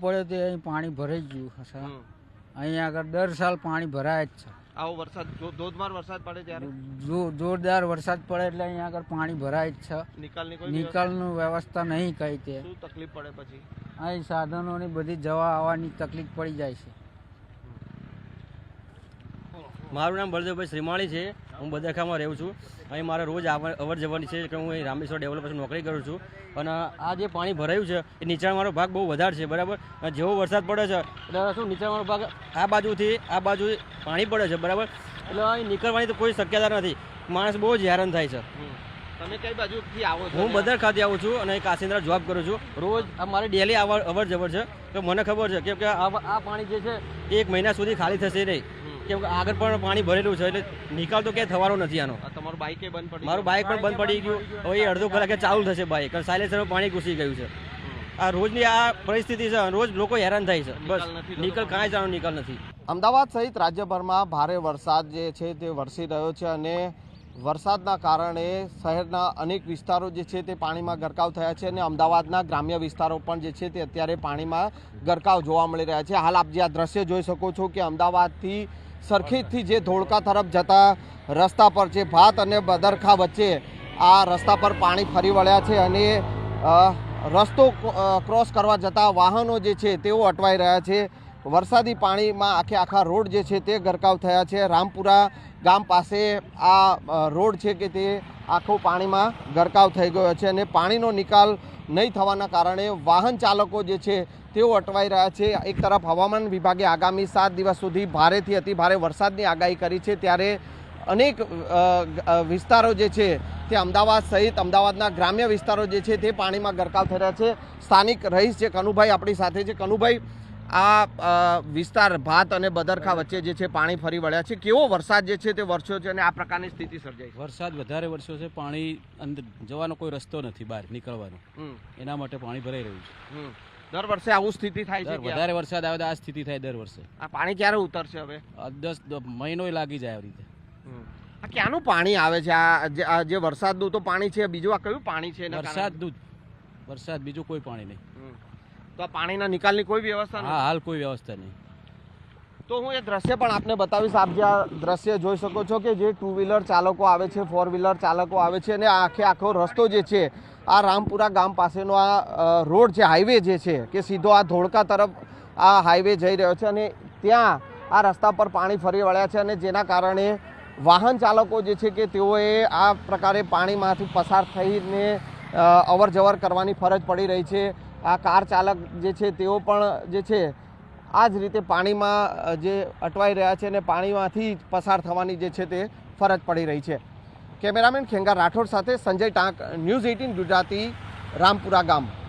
પડ્યો તે અહીં પાણી ભરાઈ ગયું હશે. અહીંયા આગળ દર સાલ પાણી ભરાય જ છે. આવો વરસાદ ધોધમાર વરસાદ પડે ત્યારે? જોરદાર વરસાદ પડે એટલે અહીંયા આગળ પાણી ભરાય જ છે. નિકાલની નિકાલનું વ્યવસ્થા નહીં કઈ તે. શું તકલીફ પડે પછી? અહીં સાધનોની બધી જવા આવવાની તકલીફ પડી જાય છે. મારું નામ બળદેવભાઈ શ્રીમાળી છે. હું બદરખામાં રહું છું. અહીં મારે રોજ અવર જવાની છે. કે હું અહીં રામેશ્વર ડેવલપર્સ નોકરી કરું છું. અને આ જે પાણી ભરાયું છે એ નીચાણવાળો ભાગ બહુ વધારે છે બરાબર? જેવો વરસાદ પડે છે એટલે શું નીચાણવાળો ભાગ આ બાજુથી આ બાજુ પાણી પડે છે બરાબર? એટલે અહીં નીકળવાની તો કોઈ શક્યતા નથી. માણસ બહુ જ હેરાન થાય છે. તમે કઈ બાજુથી આવો છો હું બદર ખાતે આવું છું અને કાશિંદ્રા જોબ કરું છું. રોજ આ મારી ડેલી અવર જવર છે. તો મને ખબર છે કે આ પાણી જે છે એક મહિના સુધી ખાલી થશે નહીં. કેમ કે આગળ પણ પાણી ભરેલું છે એટલે નિકાલ તો ક્યાંય થવાનો નથી આનો. આ તમારું બાઈકે બંધ પડી મારું બાઇક પણ બંધ પડી ગયું. હવે એ અડધો કલાકે ચાલુ થશે બાઇક અને સાયલેન્સરમાં પાણી ઘૂસી ગયું છે. આ રોજની આ પરિસ્થિતિ છે રોજ લોકો હેરાન થાય છે. બસ. નિકાલ કાંઈ જાણો નિકાલ નથી. અમદાવાદ સહિત રાજ્યભરમાં ભારે વરસાદ જે છે તે વરસી રહ્યો છે અને વરસાદના કારણે શહેરના અનેક વિસ્તારો જે છે તે પાણીમાં ગરકાવ થયા છે અને અમદાવાદના ગ્રામ્ય વિસ્તારો પણ જે છે તે અત્યારે પાણીમાં ગરકાવ જોવા મળી રહ્યા છે. હાલ આપ જે આ દ્રશ્ય જોઈ શકો છો કે અમદાવાદથી સરખેજથી જે ધોળકા તરફ જતા રસ્તા પર છે ભાત અને બદરખા વચ્ચે આ રસ્તા પર પાણી ફરી વળ્યા છે અને રસ્તો ક્રોસ કરવા જતા વાહનો જે છે તેઓ અટવાઈ રહ્યા છે. વરસાદી પાણીમાં આખે આખા રોડ જે છે તે ગરકાવ થયા છે. રામપુરા ગામ પાસે આ રોડ છે કે તે આખો પાણીમાં ગરકાવ થઈ ગયો છે અને પાણીનો નિકાલ નહીં થવાના કારણે વાહન ચાલકો જે છે તેઓ અટવાઈ રહ્યા છે. એક તરફ હવામાન વિભાગે આગામી સાત દિવસ સુધી ભારેથી અતિ ભારે વરસાદની આગાહી કરી છે. ત્યારે અનેક વિસ્તારો જે છે તે અમદાવાદ સહિત અમદાવાદના ગ્રામ્ય વિસ્તારો જે છે તે પાણીમાં ગરકાવ થઈ રહ્યા છે. સ્થાનિક રહીશ છે કનુભાઈ આપણી સાથે છે. કનુભાઈ આ વિસ્તાર ભાત અને બદરખા વચ્ચે જે છે પાણી ફરી વળ્યા છે. કેવો વરસાદ જે છે તે વરસ્યો છે અને આ પ્રકારની સ્થિતિ સર્જાઈ વરસાદ વધારે વરસ્યો છે. પાણી અંદર જવાનો કોઈ રસ્તો નથી બહાર નીકળવાનો. એના માટે પાણી ભરાઈ રહ્યું છે. દર વર્ષે આવું સ્થિતિ થાય છે વધારે વરસાદ આવે તો આ સ્થિતિ થાય દર વર્ષે. આ પાણી ક્યારે ઉતરશે હવે? દસ મહિનો મહિનોય લાગી જાય આવી રીતે. આ ક્યાંનું પાણી આવે છે? આ જે- વરસાદનું તો પાણી છે બીજું આ કયું પાણી છે? વરસાદનું વરસાદ બીજું કોઈ પાણી નહીં. તો પાણીના નિકાલની કોઈ વ્યવસ્થા નહીં હા હાલ કોઈ વ્યવસ્થા નહીં. તો હું એ દ્રશ્ય પણ આપને બતાવીશ. આપ જે આ દ્રશ્ય જોઈ શકો છો કે જે ટુ વ્હીલર ચાલકો આવે છે ફોર વ્હીલર ચાલકો આવે છે અને આખે આખો રસ્તો જે છે આ રામપુરા ગામ પાસેનો આ રોડ છે હાઈવે જે છે કે સીધો આ ધોળકા તરફ આ હાઈવે જઈ રહ્યો છે અને ત્યાં આ રસ્તા પર પાણી ફરી વળ્યા છે અને જેના કારણે વાહન ચાલકો જે છે કે તેઓએ આ પ્રકારે પાણીમાંથી પસાર થઈને અવર જવર કરવાની ફરજ પડી રહી છે. આ કાર ચાલક જે છે, તેઓ પણ જે છે, આ જ રીતે પાણીમાં જે અટવાઈ રહ્યા છે અને પાણીમાંથી પસાર થવાની જે છે, તે ફરજ પડી રહી છે. કેમેરામેન ખેંગા રાઠોડ સાથે સંજય ટાંક, ન્યૂઝ એઇટીન ગુજરાતી, રામપુરા ગામ.